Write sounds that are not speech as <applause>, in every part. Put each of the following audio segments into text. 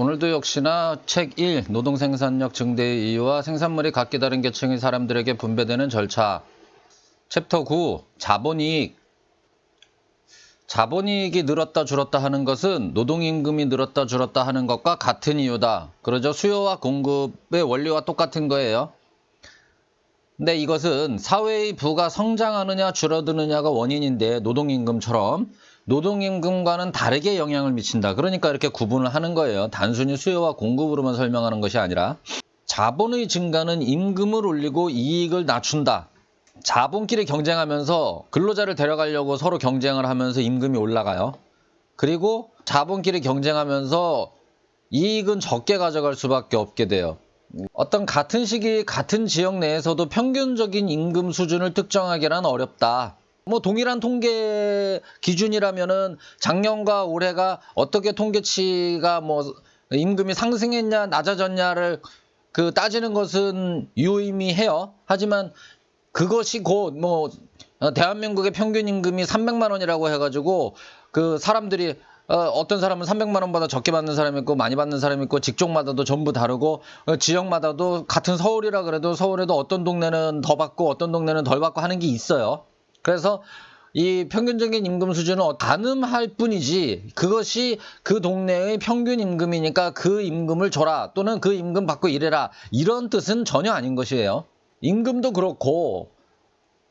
오늘도 역시나 책 1, 노동 생산력 증대의 이유와 생산물이 각기 다른 계층의 사람들에게 분배되는 절차. 챕터 9, 자본이익. 자본이익이 늘었다 줄었다 하는 것은 노동임금이 늘었다 줄었다 하는 것과 같은 이유다. 그러죠. 수요와 공급의 원리와 똑같은 거예요. 근데 이것은 사회의 부가 성장하느냐 줄어드느냐가 원인인데 노동임금처럼 노동임금과는 다르게 영향을 미친다. 그러니까 이렇게 구분을 하는 거예요. 단순히 수요와 공급으로만 설명하는 것이 아니라 자본의 증가는 임금을 올리고 이익을 낮춘다. 자본끼리 경쟁하면서 근로자를 데려가려고 서로 경쟁을 하면서 임금이 올라가요. 그리고 자본끼리 경쟁하면서 이익은 적게 가져갈 수밖에 없게 돼요. 어떤 같은 시기 같은 지역 내에서도 평균적인 임금 수준을 특정하기란 어렵다. 뭐 동일한 통계 기준이라면은 작년과 올해가 어떻게 통계치가 뭐 임금이 상승했냐 낮아졌냐를 그 따지는 것은 유의미해요. 하지만 그것이 곧 뭐 대한민국의 평균 임금이 300만 원이라고 해가지고 그 사람들이 어, 어떤 사람은 300만 원보다 적게 받는 사람이 있고 많이 받는 사람이 있고 직종마다도 전부 다르고 어, 지역마다도 같은 서울이라 그래도 서울에도 어떤 동네는 더 받고 어떤 동네는 덜 받고 하는 게 있어요. 그래서 이 평균적인 임금 수준은 가늠할 뿐이지 그것이 그 동네의 평균 임금이니까 그 임금을 줘라 또는 그 임금 받고 일해라 이런 뜻은 전혀 아닌 것이에요. 임금도 그렇고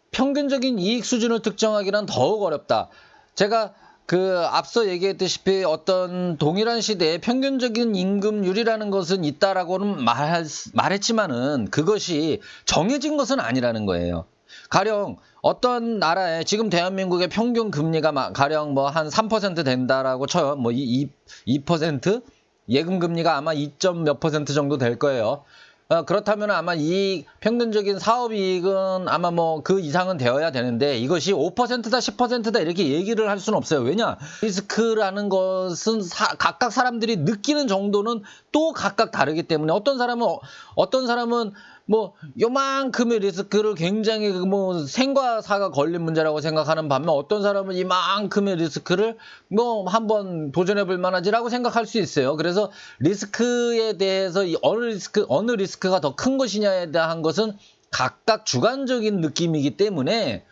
평균적인 이익 수준을 특정하기는 더욱 어렵다. 제가 그 앞서 얘기했다시피 어떤 동일한 시대에 평균적인 임금률이라는 것은 있다라고는 말, 말했지만은 그것이 정해진 것은 아니라는 거예요. 가령 어떤 나라에 지금 대한민국의 평균 금리가 막 가령 뭐 한 3% 된다라고 쳐요. 뭐 2, 2% 예금 금리가 아마 2. 몇 퍼센트 정도 될 거예요. 어, 그렇다면 아마 이 평균적인 사업 이익은 아마 뭐 그 이상은 되어야 되는데 이것이 5%다 10%다 이렇게 얘기를 할 수는 없어요. 왜냐? 리스크라는 것은 사- 각각 사람들이 느끼는 정도는 또 각각 다르기 때문에 어떤 사람은 어- 어떤 사람은 뭐 요만큼의 리스크를 굉장히 그뭐 생과 사가 걸린 문제라고 생각하는 반면 어떤 사람은 이만큼의 리스크를 뭐 한번 도전해 볼 만하지라고 생각할 수 있어요. 그래서 리스크에 대해서 이 어느 리스크 어느 리스크가 더 큰 것이냐에 대한 것은 각각 주관적인 느낌이기 때문에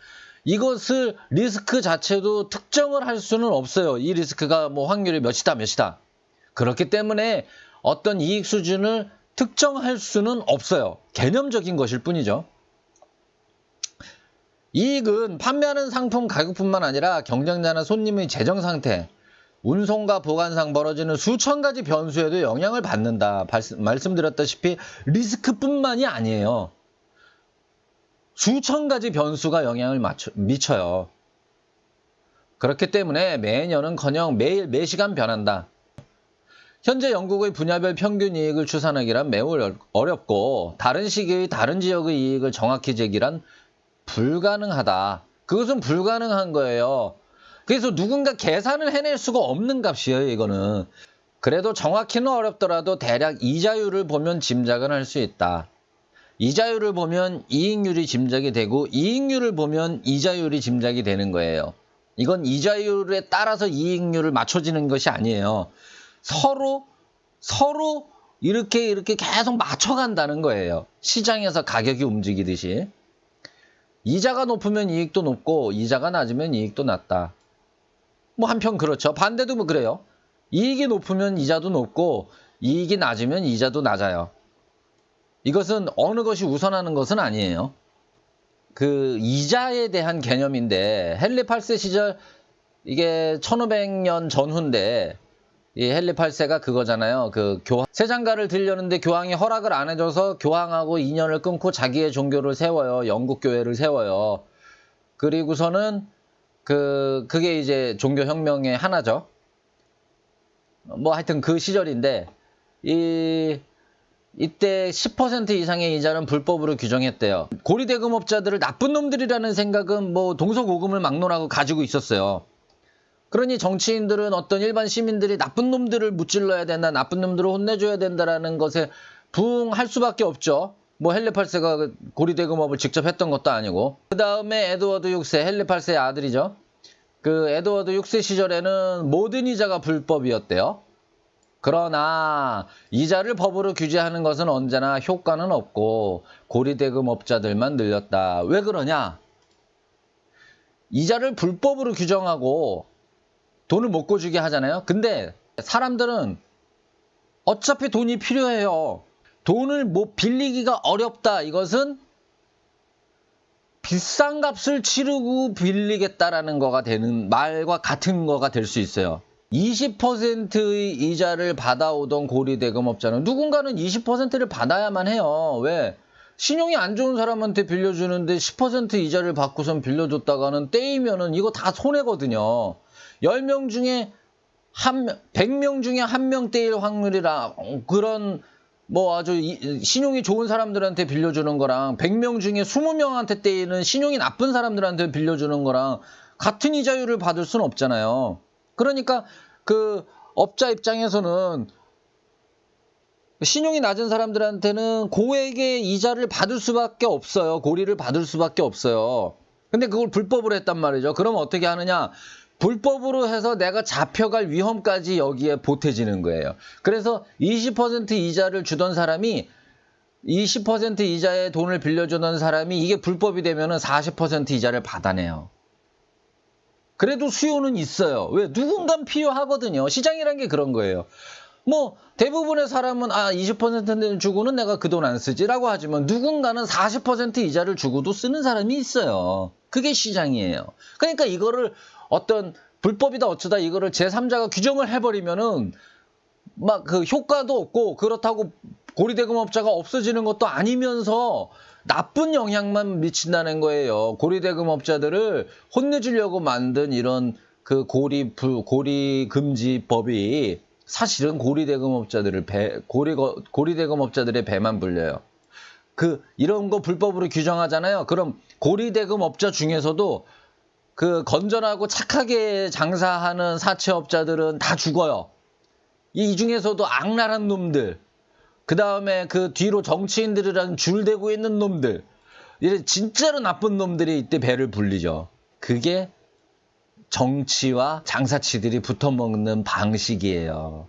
이것을 리스크 자체도 특정을 할 수는 없어요. 이 리스크가 뭐 확률이 몇이다 몇이다. 그렇기 때문에 어떤 이익 수준을 특정할 수는 없어요. 개념적인 것일 뿐이죠. 이익은 판매하는 상품 가격뿐만 아니라 경쟁자나 손님의 재정 상태, 운송과 보관상 벌어지는 수천 가지 변수에도 영향을 받는다. 말씀드렸다시피 리스크뿐만이 아니에요. 수천 가지 변수가 영향을 맞춰- 미쳐요. 그렇기 때문에 매년은커녕 매일 매시간 변한다. 현재 영국의 분야별 평균 이익을 추산하기란 매우 어렵- 어렵고 다른 시기의 다른 지역의 이익을 정확히 재기란 불가능하다. 그것은 불가능한 거예요. 그래서 누군가 계산을 해낼 수가 없는 값이에요, 이거는. 그래도 정확히는 어렵더라도 대략 이자율을 보면 짐작은 할 수 있다. 이자율을 보면 이익률이 짐작이 되고 이익률을 보면 이자율이 짐작이 되는 거예요. 이건 이자율에 따라서 이익률을 맞춰지는 것이 아니에요. 서로 서로 이렇게 이렇게 계속 맞춰간다는 거예요. 시장에서 가격이 움직이듯이. 이자가 높으면 이익도 높고 이자가 낮으면 이익도 낮다. 뭐 한편 그렇죠. 반대도 뭐 그래요. 이익이 높으면 이자도 높고 이익이 낮으면 이자도 낮아요. 이것은 어느 것이 우선하는 것은 아니에요. 그 이자에 대한 개념인데 헨리 8세 시절 이게 1500년 전후인데 이 헨리 8세가 그거잖아요. 그 교황 세장가를 들려는데 교황이 허락을 안 해줘서 교황하고 인연을 끊고 자기의 종교를 세워요. 영국 교회를 세워요. 그리고서는 그 그게 이제 종교 혁명의 하나죠. 뭐 하여튼 그 시절인데 이 이때 10% 이상의 이자는 불법으로 규정했대요. 고리대금업자들을 나쁜 놈들이라는 생각은 뭐 동서고금을 막론하고 가지고 있었어요. 그러니 정치인들은 어떤 일반 시민들이 나쁜 놈들을 무찔러야 된다, 나쁜 놈들을 혼내줘야 된다라는 것에 부응할 수밖에 없죠. 뭐 헨리 8세가 고리대금업을 직접 했던 것도 아니고. 그 다음에 에드워드 6세, 헨리 8세의 아들이죠. 그 에드워드 6세 시절에는 모든 이자가 불법이었대요. 그러나 이자를 법으로 규제하는 것은 언제나 효과는 없고 고리대금업자들만 늘렸다. 왜 그러냐? 이자를 불법으로 규정하고 돈을 못 꿔주게 하잖아요. 근데 사람들은 어차피 돈이 필요해요. 돈을 뭐 빌리기가 어렵다. 이것은 비싼 값을 치르고 빌리겠다라는 거가 되는 말과 같은 거가 될 수 있어요. 20%의 이자를 받아오던 고리 대금업자는 누군가는 20%를 받아야만 해요. 왜? 신용이 안 좋은 사람한테 빌려주는데 10% 이자를 받고선 빌려줬다가는 떼이면은 이거 다 손해거든요. 10명 중에 한 100명 중에 한명 떼일 확률이라 그런 뭐 아주 신용이 좋은 사람들한테 빌려주는 거랑 100명 중에 20명한테 떼이는 신용이 나쁜 사람들한테 빌려주는 거랑 같은 이자율을 받을 수는 없잖아요. 그러니까 그 업자 입장에서는 신용이 낮은 사람들한테는 고액의 이자를 받을 수밖에 없어요. 고리를 받을 수밖에 없어요. 근데 그걸 불법으로 했단 말이죠. 그럼 어떻게 하느냐? 불법으로 해서 내가 잡혀갈 위험까지 여기에 보태지는 거예요. 그래서 20% 이자를 주던 사람이 20% 이자의 돈을 빌려주던 사람이 이게 불법이 되면은 40% 이자를 받아내요. 그래도 수요는 있어요. 왜? 누군가 필요하거든요. 시장이란 게 그런 거예요. 뭐 대부분의 사람은 아 20%는 주고는 내가 그 돈 안 쓰지라고 하지만 누군가는 40% 이자를 주고도 쓰는 사람이 있어요. 그게 시장이에요. 그러니까 이거를 어떤 불법이다 어쩌다 이거를 제3자가 규정을 해버리면은 막 그 효과도 없고 그렇다고 고리대금업자가 없어지는 것도 아니면서 나쁜 영향만 미친다는 거예요. 고리대금업자들을 혼내주려고 만든 이런 그 고리 고리 금지법이 사실은 고리대금업자들을 배 고리 고리대금업자들의 배만 불려요. 그 이런 거 불법으로 규정하잖아요. 그럼 고리대금업자 중에서도 그 건전하고 착하게 장사하는 사채업자들은 다 죽어요. 이 중에서도 악랄한 놈들, 그 다음에 그 뒤로 정치인들이랑 줄 대고 있는 놈들, 이래 진짜로 나쁜 놈들이 이때 배를 불리죠. 그게 정치와 장사치들이 붙어먹는 방식이에요.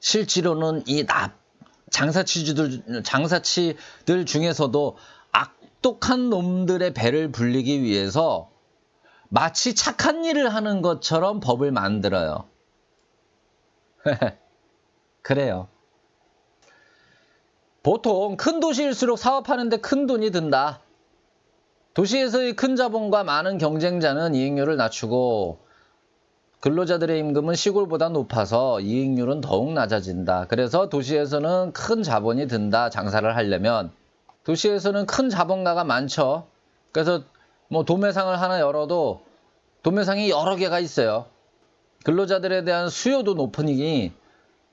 실제로는 이 납, 장사치들, 장사치들 중에서도 악독한 놈들의 배를 불리기 위해서 마치 착한 일을 하는 것처럼 법을 만들어요. <laughs> 그래요. 보통 큰 도시일수록 사업하는데 큰 돈이 든다. 도시에서의 큰 자본과 많은 경쟁자는 이익률을 낮추고 근로자들의 임금은 시골보다 높아서 이익률은 더욱 낮아진다. 그래서 도시에서는 큰 자본이 든다. 장사를 하려면 도시에서는 큰 자본가가 많죠. 그래서 뭐 도매상을 하나 열어도 도매상이 여러 개가 있어요. 근로자들에 대한 수요도 높으니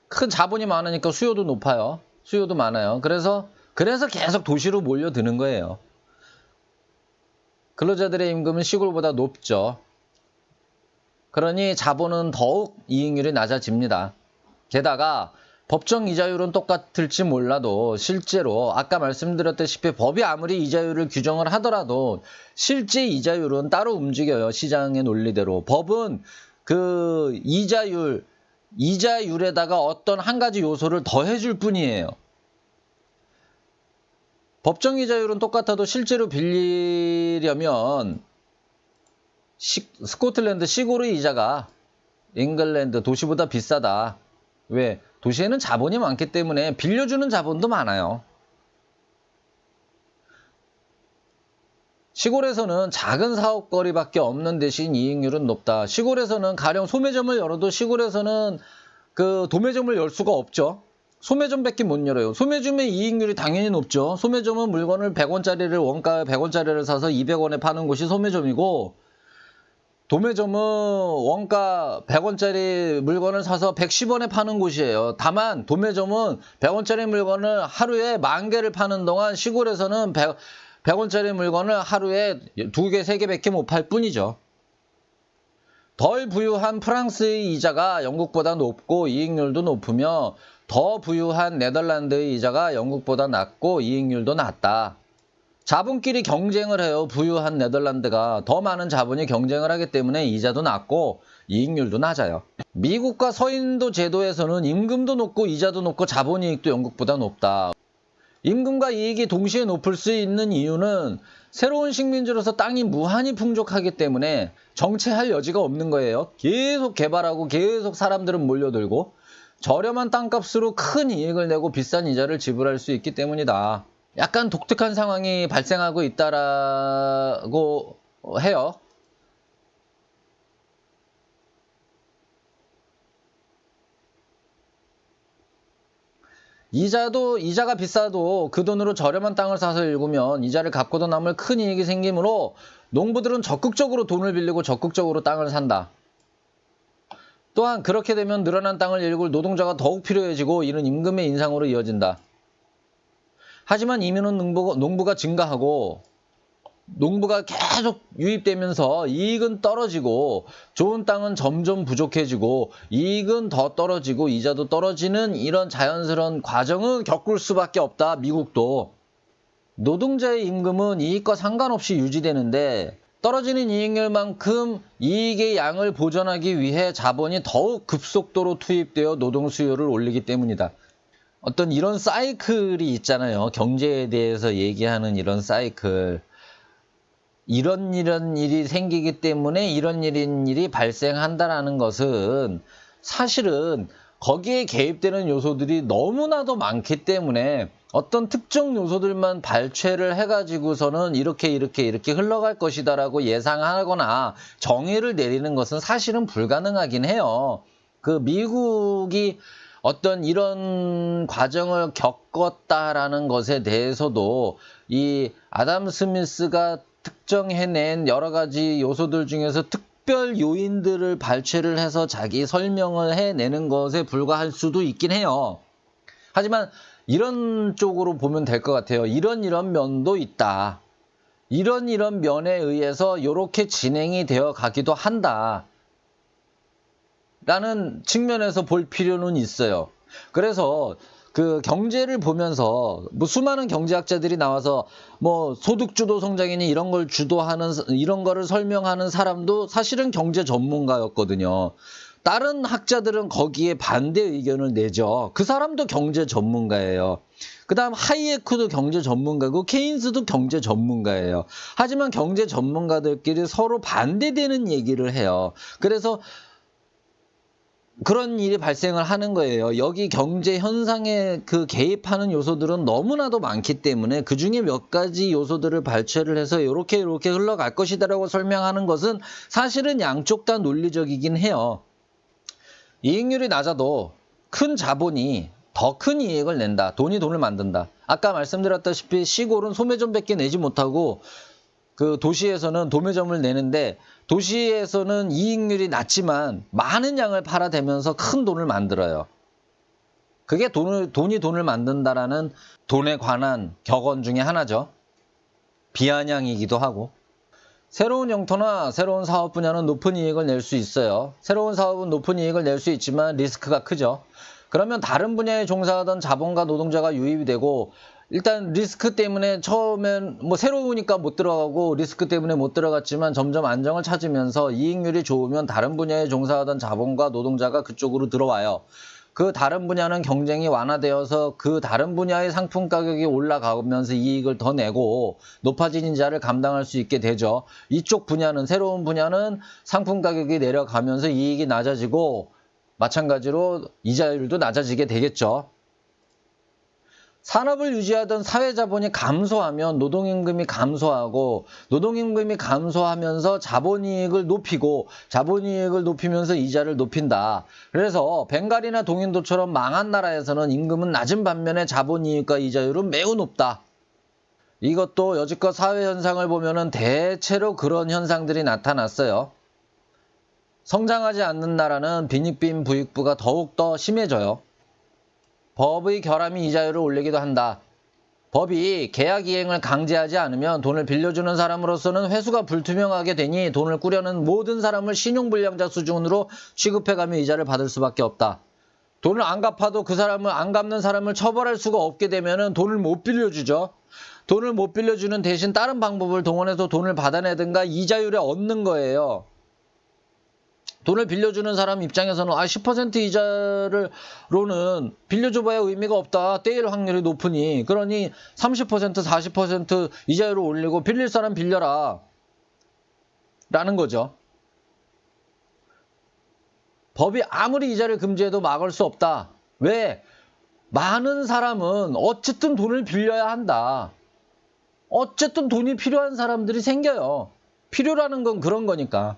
큰 자본이 많으니까 수요도 높아요. 수요도 많아요. 그래서 그래서 계속 도시로 몰려드는 거예요. 근로자들의 임금은 시골보다 높죠. 그러니 자본은 더욱 이익률이 낮아집니다. 게다가 법정 이자율은 똑같을지 몰라도 실제로 아까 말씀드렸다시피 법이 아무리 이자율을 규정을 하더라도 실제 이자율은 따로 움직여요. 시장의 논리대로. 법은 그 이자율, 이자율에다가 어떤 한 가지 요소를 더해줄 뿐이에요. 법정 이자율은 똑같아도 실제로 빌리려면 시, 스코틀랜드 시골의 이자가 잉글랜드 도시보다 비싸다. 왜? 도시에는 자본이 많기 때문에 빌려주는 자본도 많아요. 시골에서는 작은 사업거리밖에 없는 대신 이익률은 높다. 시골에서는 가령 소매점을 열어도 시골에서는 그 도매점을 열 수가 없죠. 소매점밖에 못 열어요. 소매점의 이익률이 당연히 높죠. 소매점은 물건을 100원짜리를 원가 100원짜리를 사서 200원에 파는 곳이 소매점이고 도매점은 원가 100원짜리 물건을 사서 110원에 파는 곳이에요. 다만 도매점은 100원짜리 물건을 하루에 만 개를 파는 동안 시골에서는 100, 100원짜리 물건을 하루에 두 개, 세 개밖에 못 팔 뿐이죠. 덜 부유한 프랑스의 이자가 영국보다 높고 이익률도 높으며 더 부유한 네덜란드의 이자가 영국보다 낮고 이익률도 낮다. 자본끼리 경쟁을 해요. 부유한 네덜란드가 더 많은 자본이 경쟁을 하기 때문에 이자도 낮고 이익률도 낮아요. 미국과 서인도 제도에서는 임금도 높고 이자도 높고 자본이익도 영국보다 높다. 임금과 이익이 동시에 높을 수 있는 이유는 새로운 식민지로서 땅이 무한히 풍족하기 때문에 정체할 여지가 없는 거예요. 계속 개발하고 계속 사람들은 몰려들고 저렴한 땅값으로 큰 이익을 내고 비싼 이자를 지불할 수 있기 때문이다. 약간 독특한 상황이 발생하고 있다라고 해요. 이자도 이자가 비싸도 그 돈으로 저렴한 땅을 사서 일구면 이자를 갚고도 남을 큰 이익이 생기므로 농부들은 적극적으로 돈을 빌리고 적극적으로 땅을 산다. 또한 그렇게 되면 늘어난 땅을 일굴 노동자가 더욱 필요해지고 이는 임금의 인상으로 이어진다. 하지만 이민은 농부가, 농부가 증가하고 농부가 계속 유입되면서 이익은 떨어지고 좋은 땅은 점점 부족해지고 이익은 더 떨어지고 이자도 떨어지는 이런 자연스러운 과정은 겪을 수밖에 없다. 미국도. 노동자의 임금은 이익과 상관없이 유지되는데 떨어지는 이익률만큼 이익의 양을 보전하기 위해 자본이 더욱 급속도로 투입되어 노동 수요를 올리기 때문이다. 어떤 이런 사이클이 있잖아요. 경제에 대해서 얘기하는 이런 사이클. 이런 이런 일이 생기기 때문에 이런 이런 일이 발생한다라는 것은 사실은 거기에 개입되는 요소들이 너무나도 많기 때문에 어떤 특정 요소들만 발췌를 해가지고서는 이렇게 이렇게 이렇게 흘러갈 것이다라고 예상하거나 정의를 내리는 것은 사실은 불가능하긴 해요. 그 미국이 어떤 이런 과정을 겪었다라는 것에 대해서도 이 아담 스미스가 특정해낸 여러 가지 요소들 중에서 특별 요인들을 발췌를 해서 자기 설명을 해내는 것에 불과할 수도 있긴 해요. 하지만 이런 쪽으로 보면 될 것 같아요. 이런 이런 면도 있다. 이런 이런 면에 의해서 이렇게 진행이 되어 가기도 한다. 라는 측면에서 볼 필요는 있어요. 그래서 그 경제를 보면서 뭐 수많은 경제학자들이 나와서 뭐 소득주도 성장이니 이런 걸 주도하는 이런 거를 설명하는 사람도 사실은 경제 전문가였거든요. 다른 학자들은 거기에 반대 의견을 내죠. 그 사람도 경제 전문가예요. 그 다음 하이에크도 경제 전문가고 케인스도 경제 전문가예요. 하지만 경제 전문가들끼리 서로 반대되는 얘기를 해요. 그래서 그런 일이 발생을 하는 거예요. 여기 경제 현상에 그 개입하는 요소들은 너무나도 많기 때문에 그 중에 몇 가지 요소들을 발췌를 해서 이렇게 이렇게 흘러갈 것이다라고 설명하는 것은 사실은 양쪽 다 논리적이긴 해요. 이익률이 낮아도 큰 자본이 더 큰 이익을 낸다. 돈이 돈을 만든다. 아까 말씀드렸다시피 시골은 소매점밖에 내지 못하고 그 도시에서는 도매점을 내는데 도시에서는 이익률이 낮지만 많은 양을 팔아대면서 큰 돈을 만들어요. 그게 돈을, 돈이 돈을 만든다라는 돈에 관한 격언 중에 하나죠. 비아냥이기도 하고. 새로운 영토나 새로운 사업 분야는 높은 이익을 낼 수 있어요. 새로운 사업은 높은 이익을 낼 수 있지만 리스크가 크죠. 그러면 다른 분야에 종사하던 자본과 노동자가 유입이 되고 일단 리스크 때문에 처음엔 뭐 새로우니까 못 들어가고 리스크 때문에 못 들어갔지만 점점 안정을 찾으면서 이익률이 좋으면 다른 분야에 종사하던 자본과 노동자가 그쪽으로 들어와요. 그 다른 분야는 경쟁이 완화되어서 그 다른 분야의 상품 가격이 올라가면서 이익을 더 내고 높아진 인자를 감당할 수 있게 되죠. 이쪽 분야는 새로운 분야는 상품 가격이 내려가면서 이익이 낮아지고 마찬가지로 이자율도 낮아지게 되겠죠. 산업을 유지하던 사회자본이 감소하면 노동임금이 감소하고 노동임금이 감소하면서 자본이익을 높이고 자본이익을 높이면서 이자를 높인다. 그래서 벵갈이나 동인도처럼 망한 나라에서는 임금은 낮은 반면에 자본이익과 이자율은 매우 높다. 이것도 여지껏 사회 현상을 보면은 대체로 그런 현상들이 나타났어요. 성장하지 않는 나라는 빈익빈 부익부가 더욱더 심해져요. 법의 결함이 이자율을 올리기도 한다. 법이 계약 이행을 강제하지 않으면 돈을 빌려주는 사람으로서는 회수가 불투명하게 되니 돈을 꾸려는 모든 사람을 신용불량자 수준으로 취급해가며 이자를 받을 수밖에 없다. 돈을 안 갚아도 그 사람을 안 갚는 사람을 처벌할 수가 없게 되면 돈을 못 빌려주죠. 돈을 못 빌려주는 대신 다른 방법을 동원해서 돈을 받아내든가 이자율에 얻는 거예요. 돈을 빌려주는 사람 입장에서는 아 10% 이자를로는 빌려줘봐야 의미가 없다. 떼일 확률이 높으니 그러니 30% 40% 이자율을 올리고 빌릴 사람 빌려라. 라는 거죠. 법이 아무리 이자를 금지해도 막을 수 없다. 왜? 많은 사람은 어쨌든 돈을 빌려야 한다. 어쨌든 돈이 필요한 사람들이 생겨요. 필요라는 건 그런 거니까.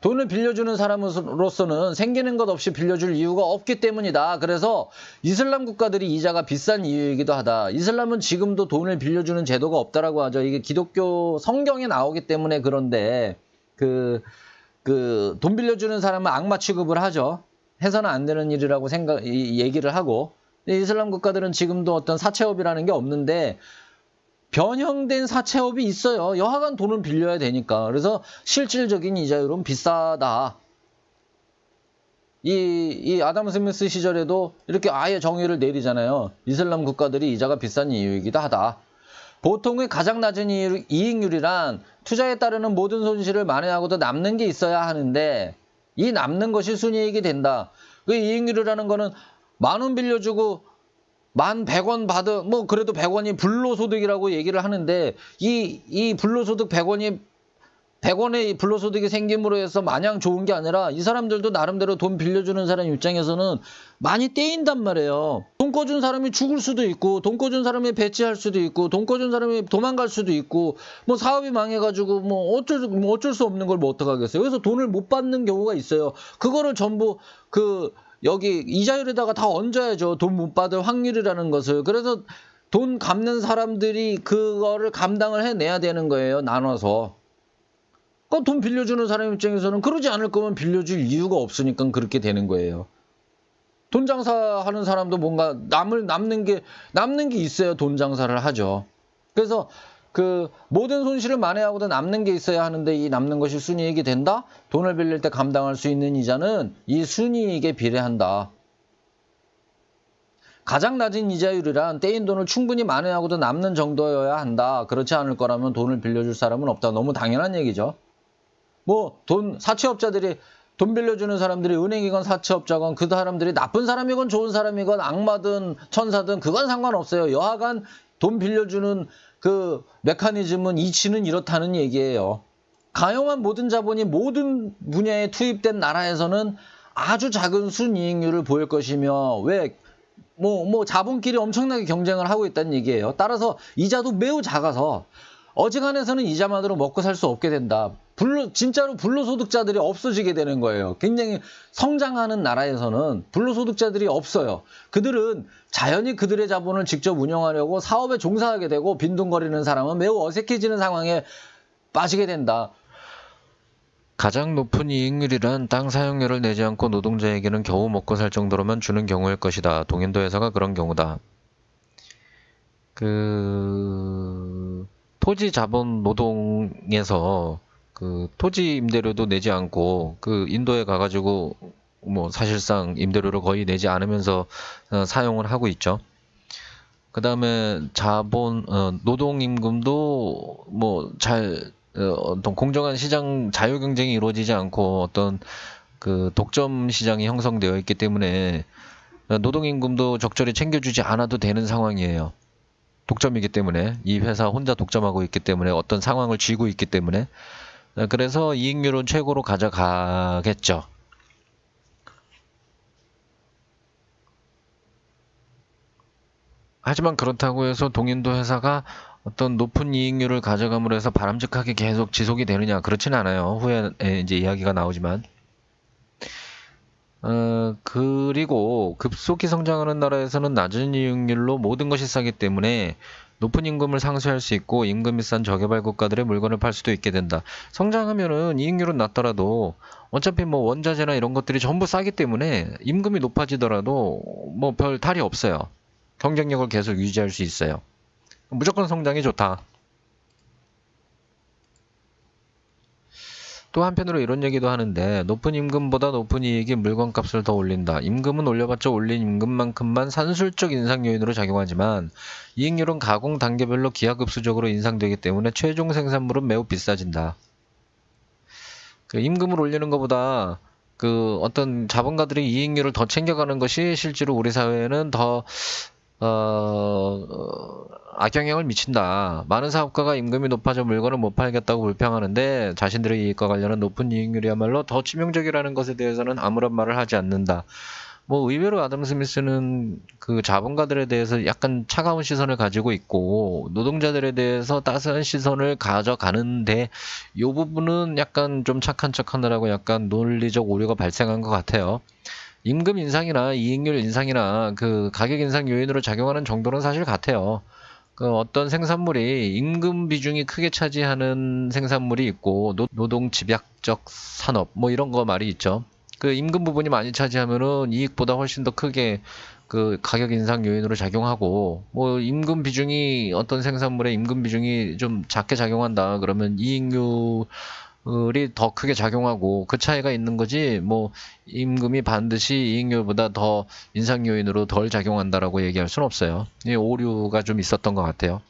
돈을 빌려주는 사람으로서는 생기는 것 없이 빌려줄 이유가 없기 때문이다. 그래서 이슬람 국가들이 이자가 비싼 이유이기도 하다. 이슬람은 지금도 돈을 빌려주는 제도가 없다라고 하죠. 이게 기독교 성경에 나오기 때문에 그런데 그, 그, 돈 빌려주는 사람은 악마 취급을 하죠. 해서는 안 되는 일이라고 생각, 얘기를 하고. 이슬람 국가들은 지금도 어떤 사채업이라는 게 없는데 변형된 사채업이 있어요. 여하간 돈을 빌려야 되니까. 그래서 실질적인 이자율은 비싸다. 이, 이 아담 스미스 시절에도 이렇게 아예 정의를 내리잖아요. 이슬람 국가들이 이자가 비싼 이유이기도 하다. 보통의 가장 낮은 이익률이란 투자에 따르는 모든 손실을 만회하고도 남는 게 있어야 하는데 이 남는 것이 순이익이 된다. 그 이익률이라는 거는 만 원 빌려주고 만 100원 받은 뭐 그래도 100원이 불로소득이라고 얘기를 하는데 이 이 불로소득 100원이 100원의 불로소득이 생김으로 해서 마냥 좋은 게 아니라 이 사람들도 나름대로 돈 빌려주는 사람 입장에서는 많이 떼인단 말이에요. 돈 꿔준 사람이 죽을 수도 있고 돈 꿔준 사람이 배치할 수도 있고 돈 꿔준 사람이 도망갈 수도 있고 뭐 사업이 망해가지고 뭐 어쩔, 뭐 어쩔 수 없는 걸 뭐 어떡하겠어요. 그래서 돈을 못 받는 경우가 있어요. 그거를 전부 그 여기 이자율에다가 다 얹어야죠. 돈 못 받을 확률이라는 것을. 그래서 돈 갚는 사람들이 그거를 감당을 해내야 되는 거예요. 나눠서. 그돈 빌려주는 사람 입장에서는 그러지 않을 거면 빌려줄 이유가 없으니까 그렇게 되는 거예요. 돈 장사하는 사람도 뭔가 남을 남는 게 남는 게 있어야 돈 장사를 하죠. 그래서 그 모든 손실을 만회하고도 남는 게 있어야 하는데 이 남는 것이 순이익이 된다? 돈을 빌릴 때 감당할 수 있는 이자는 이 순이익에 비례한다. 가장 낮은 이자율이란 떼인 돈을 충분히 만회하고도 남는 정도여야 한다. 그렇지 않을 거라면 돈을 빌려줄 사람은 없다. 너무 당연한 얘기죠. 뭐 돈 사채업자들이 돈 빌려주는 사람들이 은행이건 사채업자건 그 사람들이 나쁜 사람이건 좋은 사람이건 악마든 천사든 그건 상관없어요. 여하간 돈 빌려주는 그 메커니즘은 이치는 이렇다는 얘기예요. 가용한 모든 자본이 모든 분야에 투입된 나라에서는 아주 작은 순이익률을 보일 것이며 왜 뭐, 뭐 자본끼리 엄청나게 경쟁을 하고 있다는 얘기예요. 따라서 이자도 매우 작아서 어지간해서는 이자만으로 먹고 살 수 없게 된다. 불로, 진짜로 불로소득자들이 없어지게 되는 거예요. 굉장히 성장하는 나라에서는 불로소득자들이 없어요. 그들은 자연히 그들의 자본을 직접 운영하려고 사업에 종사하게 되고 빈둥거리는 사람은 매우 어색해지는 상황에 빠지게 된다. 가장 높은 이익률이란 땅 사용료를 내지 않고 노동자에게는 겨우 먹고 살 정도로만 주는 경우일 것이다. 동인도 회사가 그런 경우다. 그 토지 자본 노동에서 그 토지 임대료도 내지 않고 그 인도에 가가지고 뭐 사실상 임대료를 거의 내지 않으면서 어, 사용을 하고 있죠. 그 다음에 자본 어, 노동 임금도 뭐잘 어, 어떤 공정한 시장 자유 경쟁이 이루어지지 않고 어떤 그 독점 시장이 형성되어 있기 때문에 노동 임금도 적절히 챙겨주지 않아도 되는 상황이에요. 독점이기 때문에 이 회사 혼자 독점하고 있기 때문에 어떤 상황을 쥐고 있기 때문에 그래서 이익률은 최고로 가져가겠죠. 하지만 그렇다고 해서 동인도 회사가 어떤 높은 이익률을 가져감으로 해서 바람직하게 계속 지속이 되느냐 그렇진 않아요. 후에 이제 이야기가 나오지만 어, 그리고 급속히 성장하는 나라에서는 낮은 이익률로 모든 것이 싸기 때문에 높은 임금을 상쇄할 수 있고 임금이 싼 저개발 국가들의 물건을 팔 수도 있게 된다. 성장하면은 이익률은 낮더라도 어차피 뭐 원자재나 이런 것들이 전부 싸기 때문에 임금이 높아지더라도 뭐 별 탈이 없어요. 경쟁력을 계속 유지할 수 있어요. 무조건 성장이 좋다. 또 한편으로 이런 얘기도 하는데 높은 임금보다 높은 이익이 물건값을 더 올린다. 임금은 올려봤자 올린 임금만큼만 산술적 인상 요인으로 작용하지만 이익률은 가공 단계별로 기하급수적으로 인상되기 때문에 최종 생산물은 매우 비싸진다. 그 임금을 올리는 것보다 그 어떤 자본가들이 이익률을 더 챙겨가는 것이 실제로 우리 사회에는 더 어, 악영향을 미친다. 많은 사업가가 임금이 높아져 물건을 못 팔겠다고 불평하는데 자신들의 이익과 관련한 높은 이익률이야말로 더 치명적이라는 것에 대해서는 아무런 말을 하지 않는다. 뭐 의외로 아담 스미스는 그 자본가들에 대해서 약간 차가운 시선을 가지고 있고 노동자들에 대해서 따스한 시선을 가져가는데 이 부분은 약간 좀 착한 척하느라고 약간 논리적 오류가 발생한 것 같아요. 임금 인상이나 이익률 인상이나 그 가격 인상 요인으로 작용하는 정도는 사실 같아요. 그 어떤 생산물이 임금 비중이 크게 차지하는 생산물이 있고 노, 노동 집약적 산업 뭐 이런 거 말이 있죠. 그 임금 부분이 많이 차지하면은 이익보다 훨씬 더 크게 그 가격 인상 요인으로 작용하고 뭐 임금 비중이 어떤 생산물의 임금 비중이 좀 작게 작용한다 그러면 이익률 을이 더 크게 작용하고 그 차이가 있는 거지 뭐 임금이 반드시 이익률보다 더 인상 요인으로 덜 작용한다라고 얘기할 수는 없어요. 이 오류가 좀 있었던 것 같아요.